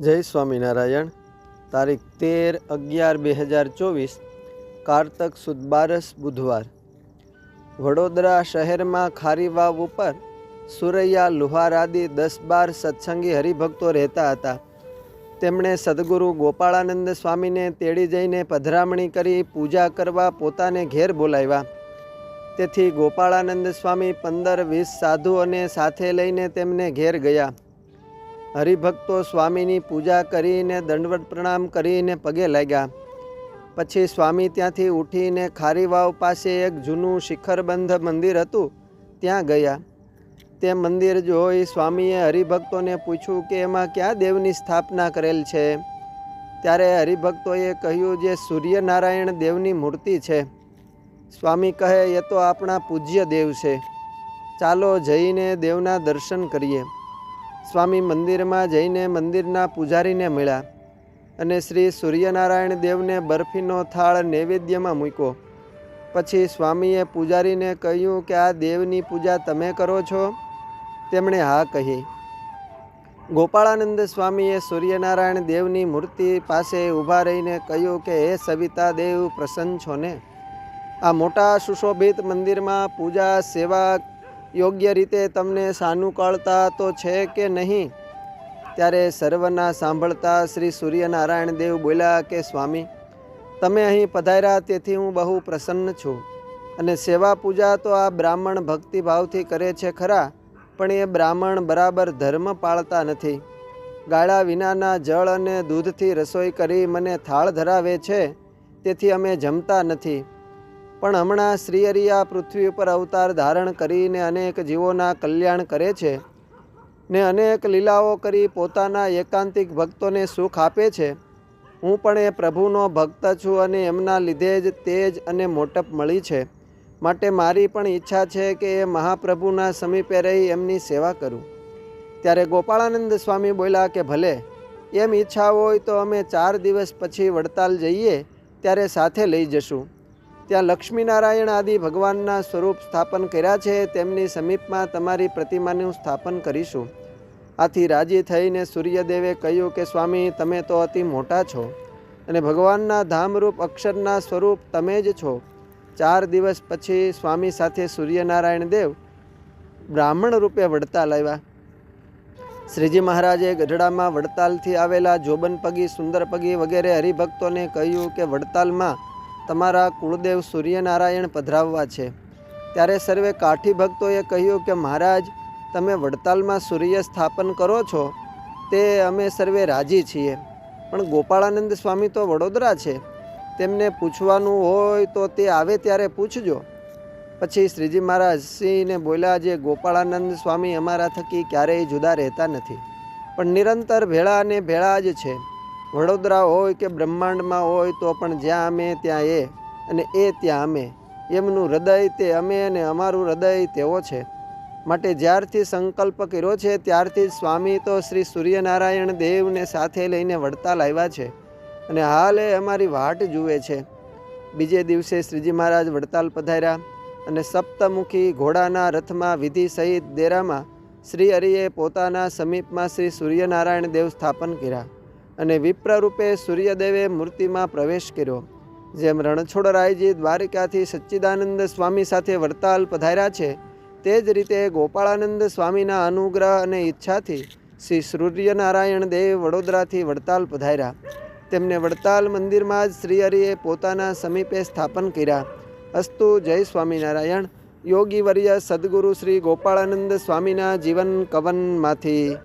જય સ્વામિનારાયણ. તારીખ તેર અગિયાર બે હજાર ચોવીસ, કારતક સુદ બારસ બુધવાર. વડોદરા શહેરમાં ખારી વાવ ઉપર સુરૈયા લુહારાદી દસ બાર સત્સંગી હરિભક્તો રહેતા હતા. તેમણે સદગુરુ ગોપાળાનંદ સ્વામીને તેડી જઈને પધરામણી કરી પૂજા કરવા પોતાને ઘેર બોલાવ્યા. તેથી ગોપાળાનંદ સ્વામી પંદર, વીસ સાધુઓને સાથે લઈને તેમને ઘેર ગયા. હરિભક્તો સ્વામીની પૂજા કરીને દંડવત પ્રણામ કરીને પગે લાગ્યા. પછી સ્વામી ત્યાંથી ઉઠીને ખારીવાવ પાસે એક જૂનું શિખરબંધ મંદિર હતું, ત્યાં ગયા. તે મંદિર જોઈ સ્વામીએ હરિભક્તોને પૂછ્યું કે એમાં ક્યાં દેવની સ્થાપના કરેલ છે? ત્યારે હરિભક્તોએ કહ્યું જે સૂર્યનારાયણ દેવની મૂર્તિ છે. સ્વામી કહે, એ તો આપણા પૂજ્ય દેવ છે. ચાલો જઈને દેવના દર્શન કરીએ. સ્વામી મંદિરમાં જઈને મંદિરના પૂજારીને મળ્યા અને શ્રી સૂર્યનારાયણ દેવને બરફીનો થાળ નૈવેદ્યમાં મૂક્યો. પછી સ્વામીએ પૂજારીને કહ્યું કે આ દેવની પૂજા તમે કરો છો? તેમણે હા કહી. ગોપાળાનંદ સ્વામીએ સૂર્યનારાયણ દેવની મૂર્તિ પાસે ઊભા રહીને કહ્યું કે, હે સવિતા દેવ, પ્રસન્ન છો ને? આ મોટા સુશોભિત મંદિરમાં પૂજા સેવા યોગ્ય રીતે તમને સાનુકળતા તો છે કે નહીં? ત્યારે સર્વના સાંભળતા શ્રી સૂર્યનારાયણ દેવ બોલ્યા કે, સ્વામી, તમે અહીં પધાર્યા તેથી હું બહુ પ્રસન્ન છું. અને સેવા પૂજા તો આ બ્રાહ્મણ ભક્તિભાવથી કરે છે ખરા, પણ એ બ્રાહ્મણ બરાબર ધર્મ પાળતા નથી. ગાળા વિનાના જળ અને દૂધથી રસોઈ કરી મને થાળ ધરાવે છે, તેથી અમે જમતા નથી. પણ હમણાં શ્રી આ પૃથ્વી ઉપર અવતાર ધારણ કરીને અનેક જીવોના કલ્યાણ કરે છે ને અનેક લીલાઓ કરી પોતાના એકાંતિક ભક્તોને સુખ આપે છે. હું પણ એ પ્રભુનો ભક્ત છું અને એમના લીધે જ તેજ અને મોટપ મળી છે. માટે મારી પણ ઈચ્છા છે કે એ મહાપ્રભુના સમીપે રહી એમની સેવા કરું. ત્યારે ગોપાળાનંદ સ્વામી બોલ્યા કે, ભલે, એમ ઈચ્છા હોય તો અમે ચાર દિવસ પછી વડતાલ જઈએ, ત્યારે સાથે લઈ જશું. ત્યાં લક્ષ્મીનારાયણ આદિ ભગવાનના સ્વરૂપ સ્થાપન કર્યા છે, તેમની સમીપમાં તમારી પ્રતિમાનું સ્થાપન કરીશું. આથી રાજી થઈને સૂર્યદેવે કહ્યું કે, સ્વામી, તમે તો અતિ મોટા છો અને ભગવાનના ધામરૂપ અક્ષરના સ્વરૂપ તમે જ છો. ચાર દિવસ પછી સ્વામી સાથે સૂર્યનારાયણ દેવ બ્રાહ્મણ રૂપે વડતાલ આવ્યા. શ્રીજી મહારાજે ગઢડામાં વડતાલથી આવેલા જોબનપગી, સુંદરપગી વગેરે હરિભક્તોને કહ્યું કે, વડતાલમાં તમારા કુળદેવ સૂર્યનારાયણ પધરાવવા છે. ત્યારે સર્વે કાઠી ભક્તોએ કહ્યું કે, મહારાજ, તમે વડતાલમાં સૂર્ય સ્થાપન કરો છો? તે અમે સર્વે રાજી છીએ. પણ ગોપાળાનંદ સ્વામી તો વડોદરા છે. તેમને પૂછવાનું હોય તો તે આવે ત્યારે પૂછજો. પછી શ્રીજી મહારાજ સિંહને બોલ્યા, જે ગોપાળાનંદ સ્વામી અમારા થકી ક્યારેય જુદા રહેતા નથી. પણ નિરંતર ભેળા અને ભેળા જ છે. વડોદરા હોય કે બ્રહ્માંડમાં હોય તો પણ જ્યાં અમે, ત્યાં એ અને એ ત્યાં અમે. એમનું હૃદય તે અમે અને અમારું હૃદય તેવો છે. માટે જ્યારથી સંકલ્પ કર્યો છે, ત્યારથી જ સ્વામી તો શ્રી સૂર્યનારાયણ દેવને સાથે લઈને વડતાલ આવ્યા છે અને હાલ એ અમારી વાટ જુએ છે. બીજે દિવસે શ્રીજી મહારાજ વડતાલ પધાર્યા અને સપ્તમુખી ઘોડાના રથમાં વિધિ સહિત દેરામાં શ્રી હરિએ પોતાના સમીપમાં શ્રી સૂર્યનારાયણ દેવ સ્થાપન કર્યા. અને વિપ્રરૂપે સૂર્યદેવે મૂર્તિમાં પ્રવેશ કર્યો. જેમ રણછોડરાયજી દ્વારિકાથી સચ્ચિદાનંદ સ્વામી સાથે વડતાલ પધાર્યા છે, તે જ રીતે ગોપાળાનંદ સ્વામીના અનુગ્રહ અને ઈચ્છાથી શ્રી સૂર્યનારાયણ દેવ વડોદરાથી વડતાલ પધાર્યા. તેમને વડતાલ મંદિરમાં જ શ્રી હરિએ પોતાના સમીપે સ્થાપન કર્યા. અસ્તુ જય સ્વામિનારાયણ. યોગીવર્ય સદગુરુ શ્રી ગોપાળાનંદ સ્વામીના જીવન કવનમાંથી.